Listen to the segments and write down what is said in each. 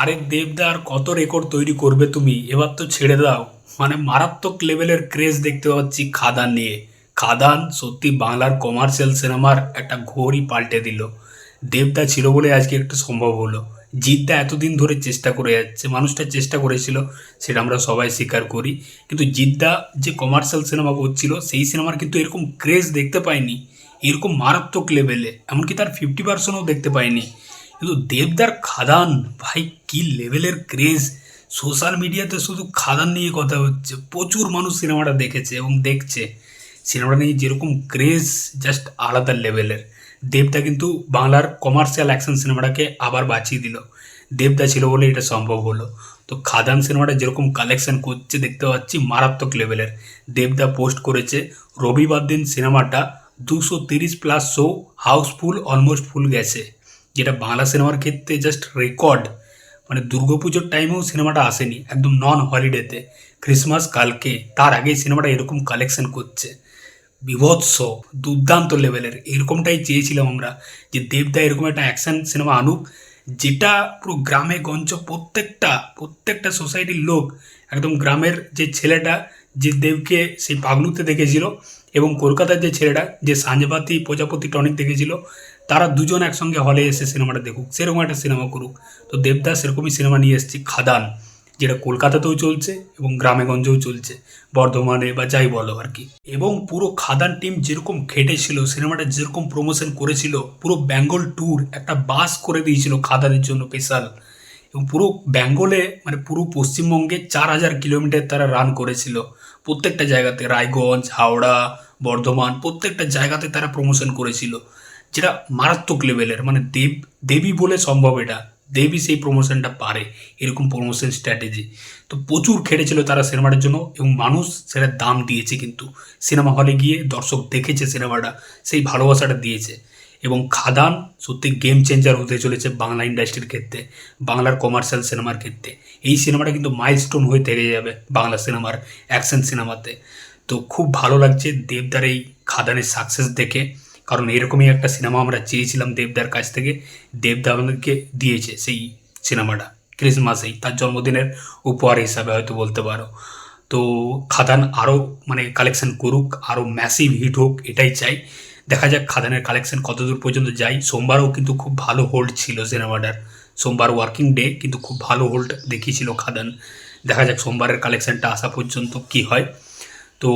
আরে দেবদা আর কত রেকর্ড তৈরি করবে তুমি? এবার তো ছেড়ে দাও। মানে মারাত্মক লেভেলের ক্রেজ দেখতে পাচ্ছি খাদান নিয়ে। খাদান সত্যি বাংলার কমার্শিয়াল সিনেমার একটা ঘোরই পাল্টে দিল। দেবদা ছিল বলে আজকে একটু সম্ভব হলো। জিতদা এতদিন ধরে চেষ্টা করে যাচ্ছে, মানুষটা চেষ্টা করেছিল, সেটা আমরা সবাই স্বীকার করি। কিন্তু জিদ্দা যে কমার্শিয়াল সিনেমা করছিল, সেই সিনেমার কিন্তু এরকম ক্রেজ দেখতে পাইনি। এরকম মারাত্মক লেভেলে এমনকি তার ফিফটি পার্সেন্টও দেখতে পাইনি। কিন্তু দেবদার খাদান, ভাই, কি লেভেলের ক্রেজ। সোশ্যাল মিডিয়াতে শুধু খাদান নিয়ে কথা হচ্ছে, প্রচুর মানুষ সিনেমাটা দেখেছে এবং দেখছে। সিনেমাটা নিয়ে যেরকম ক্রেজ জাস্ট আলাদা লেভেলের। দেবদা কিন্তু বাংলার কমার্শিয়াল অ্যাকশন সিনেমাটাকে আবার বাঁচিয়ে দিল। দেবদা ছিল বলে এটা সম্ভব হলো। তো খাদান সিনেমাটা যেরকম কালেকশন করছে, দেখতে পাচ্ছি মারাত্মক লেভেলের। দেবদা পোস্ট করেছে, রবিবার দিন সিনেমাটা দুশো তিরিশ plus show housefull almost full গেছে। যেটা বাংলা সিনেমার ক্ষেত্রে জাস্ট রেকর্ড মানে দুর্গাপুজোর টাইমেও সিনেমাটা আসেনি, একদম নন হলিডেতে ক্রিসমাস কালকে, তার আগেই সিনেমাটা এরকম কালেকশন করছে। বিভৎস, দুর্দান্ত লেভেলের এরকমটাই চেয়েছিলাম আমরা যে দেবদা এরকম একটা অ্যাকশন সিনেমা আনুক, যেটা পুরো গ্রামে গঞ্জ প্রত্যেকটা প্রত্যেকটা সোসাইটির লোক, একদম গ্রামের যে ছেলেটা, যে দেবকে সেই পাগলুতে দেখেছিল এবং কলকাতার যে ছেলেটা যে সাঞ্জবাতি প্রজাপতি টনিক দেখেছিল, তারা দুজন একসঙ্গে হলে এসে সিনেমাটা দেখুক, সেরকম একটা সিনেমা করুক। তো দেবদাস সেরকমই সিনেমা নিয়ে এসেছি খাদান, যেটা কলকাতাতেও চলছে এবং গ্রামেগঞ্জেও চলছে, বর্ধমানে বা যাই বলো আর কি। এবং পুরো খাদান টিম যেরকম খেটেছিল, সিনেমাটা যেরকম প্রমোশন করেছিল, পুরো বেঙ্গল ট্যুর একটা বাস করে দিয়েছিল খাদানের জন্য স্পেশাল এবং পুরো বেঙ্গলে মানে পুরো পশ্চিমবঙ্গে চার হাজার কিলোমিটার তারা রান করেছিল। প্রত্যেকটা জায়গাতে রায়গঞ্জ, হাওড়া, বর্ধমান, প্রত্যেকটা জায়গাতে তারা প্রমোশন করেছিল। যেটা মারাত্মক লেভেলের মানে দেব, দেবী বলে সম্ভব এটা। দেবী সেই প্রমোশনটা পারে, এরকম প্রমোশন স্ট্র্যাটেজি তো প্রচুর খেটেছিল তারা সিনেমাটার জন্য এবং মানুষ সেটা দাম দিয়েছে কিন্তু। সিনেমা হলে গিয়ে দর্শক দেখেছে সিনেমাটা সেই ভালোবাসাটা দিয়েছে। এবং খাদান সত্যি গেম চেঞ্জার হতে চলেছে বাংলা ইন্ডাস্ট্রির ক্ষেত্রে, বাংলার কমার্শিয়াল সিনেমার ক্ষেত্রে। এই সিনেমাটা কিন্তু মাইলস্টোন হয়ে থেকে যাবে বাংলা সিনেমার অ্যাকশন সিনেমাতে তো। খুব ভালো লাগছে দেবদার এই খাদানের সাকসেস দেখে, কারণ এরকমই একটা সিনেমা আমরা চেয়েছিলাম দেবদার কাছ থেকে, দেবদা আমাদেরকে দিয়েছে সেই সিনেমাটা ক্রিসমাসেই তার জন্মদিনের উপহার হিসাবে হয়তো বলতে পারো। তো খাদান আরও মানে কালেকশন করুক আরও ম্যাসিভ হিট হোক, এটাই চাই। দেখা যাক খাদানের কালেকশন কতদূর পর্যন্ত যাই। সোমবারও কিন্তু খুব ভালো হোল্ড ছিল সিনেমাটার সোমবার ওয়ার্কিং ডে কিন্তু খুব ভালো হোল্ড দেখিয়েছিল খাদান। দেখা যাক সোমবারের কালেকশানটা আসা পর্যন্ত কি হয়। তো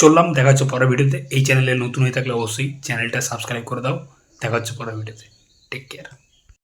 চললাম, দেখা হচ্ছে পরের ভিডিওতে। এই চ্যানেলে নতুন হয়ে থাকলে অবশ্যই চ্যানেলটা সাবস্ক্রাইব করে দাও। দেখা হচ্ছে পরের ভিডিওতে। Take care